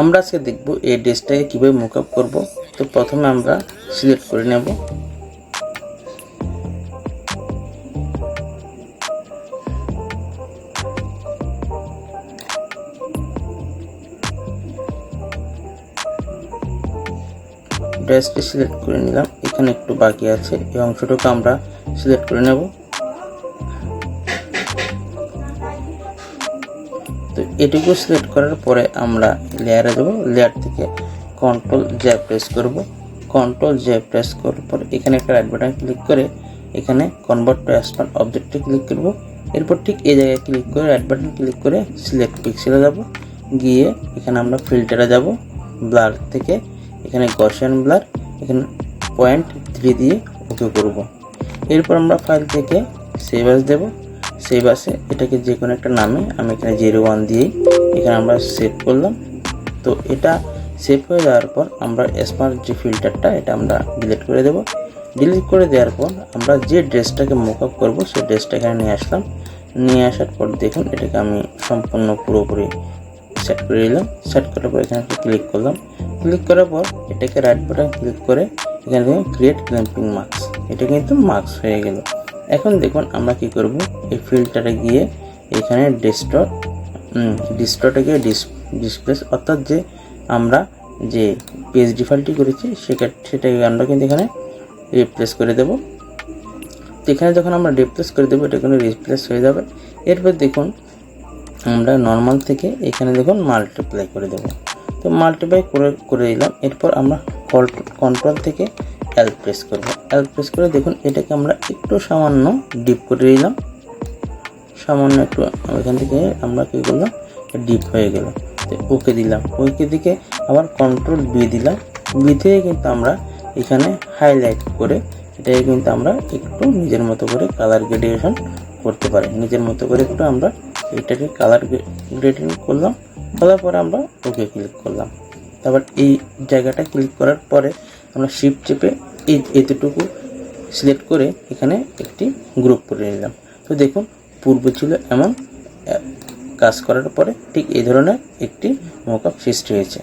আমরা আজকে দেখব এই ড্রেসটাকে কীভাবে মেকআপ করব। তো প্রথমে আমরা সিলেক্ট করে নেব। ড্রেসটি সিলেক্ট করে নিলাম। এখানে একটু বাকি আছে। এই অংশটুকু আমরা সিলেক্ট করে নেব। তো এটুকু সিলেক্ট করার পরে আমরা লেয়ারে দেবো। লেয়ার থেকে কন্ট্রোল জে প্রেস করব। কন্ট্রোল জে প্রেস করার পর এখানে একটা রাইট বাটন ক্লিক করে এখানে কনভার্ট টু অ্যাসপান অবজেক্টে ক্লিক করব। এরপর ঠিক এই জায়গায় ক্লিক করে রাইট বাটন ক্লিক করে সিলেক্ট পিক্সেলে যাব। গিয়ে এখানে আমরা ফিল্টারে যাব। ব্লার থেকে এখানে গসিয়ান ব্লার এখানে পয়েন্ট থ্রি দিয়ে ওকে করব। এরপর আমরা ফাইল থেকে সেভ আস দেব। সেভ আসে এটাকে যে কোনো একটা নামে আমি এখানে জিরো ওয়ান দিয়েই এখানে আমরা সেভ করলাম। তো এটা সেভ হয়ে যাওয়ার পর আমরা স্মার্ট যে ফিল্টারটা এটা আমরা ডিলিট করে দেব। ডিলিট করে দেওয়ার পর আমরা যে ড্রেসটাকে মোকআপ করব, সেই ড্রেসটা এখানে নিয়ে আসলাম। নিয়ে আসার পর দেখুন, এটাকে আমি সম্পূর্ণ পুরোপুরি সেট করে নিলাম। সেট করার পর এখানে ক্লিক করলাম। ক্লিক করার পর এটাকে রাইট বাটন ক্লিক করে এখানে দেখুন ক্রিয়েট ক্ল্যাম্পিং মার্কস এটা কিন্তু মার্কস হয়ে গেল। এখন দেখুন আমরা কি করব? এই ফিল্টারে গিয়ে এখানে ডিস্টট ডিস্টটে গিয়ে ডিসপ্লেস অর্থাৎ যে আমরা যে পেজ ডিফল্টটি করেছি, সেটা সেটাকে আমরা কিন্তু এখানে রিপ্লেস করে দেব। তো এখানে যখন আমরা রিপ্লেস করে দেবো, এটা কিন্তু রিপ্লেস হয়ে যাবে। এরপর দেখুন, আমরা নর্মাল থেকে এখানে দেখুন মাল্টিপ্লাই করে দেব। তো মাল্টিপ্লাই করে করে দিলাম। এরপর আমরা কন্ট্রোল থেকে এল প্রেস করব। এল প্রেস করে দেখুন, এটাকে আমরা একটু সামান্য ডিপ করে দিলাম সামান্য একটু, এখান থেকে আমরা কী করলাম? ডিপ হয়ে গেল। ওকে দিলাম। ওকে দিকে আবার কন্ট্রোল বি দিলাম। বি থেকে কিন্তু আমরা এখানে হাইলাইট করে এটাকে কিন্তু আমরা একটু নিজের মতো করে কালার গ্রেডিয়েশন করতে পারি। নিজের মতো করে একটু আমরা এটাকে কালার গ্রেডিং করলাম। করার পরে আমরা ওকে ক্লিক করলাম। তারপর এই জায়গাটা ক্লিক করার পরে আমরা শিফট চেপে এই এতটুকু সিলেক্ট করে এখানে একটি গ্রুপ করে নিলাম। তো দেখুন, পূর্ব ছিল এমন কাজ করার পরে ঠিক এই ধরনের একটি মোকআপ সৃষ্টি হয়েছে।